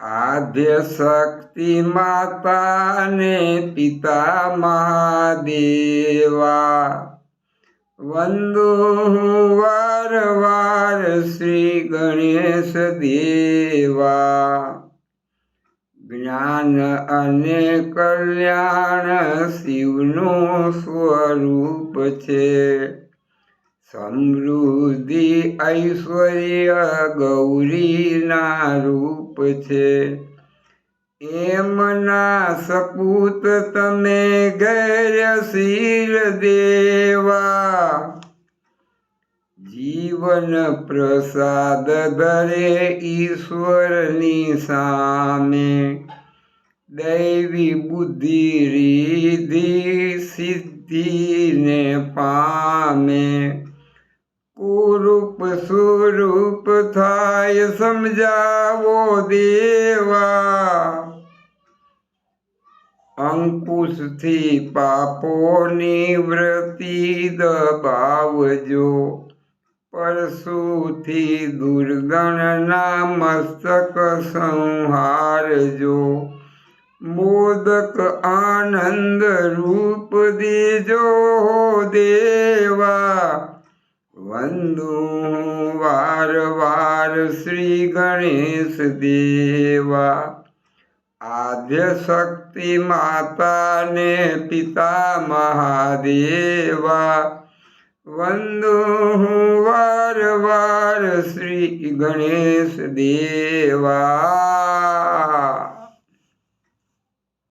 આદ્ય શક્તિ માતા ને પિતા મહાદેવા. વંદુ વાર વાર શ્રી ગણેશ દેવા. જ્ઞાન અને કલ્યાણ શિવનું સ્વરૂપ છે. સમૃદ્ધિ ઐશ્વર્ય ગૌરીના રૂપ છે. એમના સપૂત તમે ગૈરશીલ દેવા. જીવન પ્રસાદ ધરે ઈશ્વરની સામે. દૈવી બુદ્ધિ રીધિ સિદ્ધિને પામે. કુરૂપ સ્વરૂપ થાય સમજાવો દેવા અંકુશથી પાપોની વૃત્તિ દબાવજો પરશુથી દુર્ગણના મસ્તક સંહારજો મોદક આનંદ રૂપ દેજો દેવા વંદુ વાર વાર શ્રી ગણેશ દેવા. આદ્ય શક્તિ માતાને પિતા મહાદેવા. વંદુ વાર વાર શ્રી ગણેશ દેવા.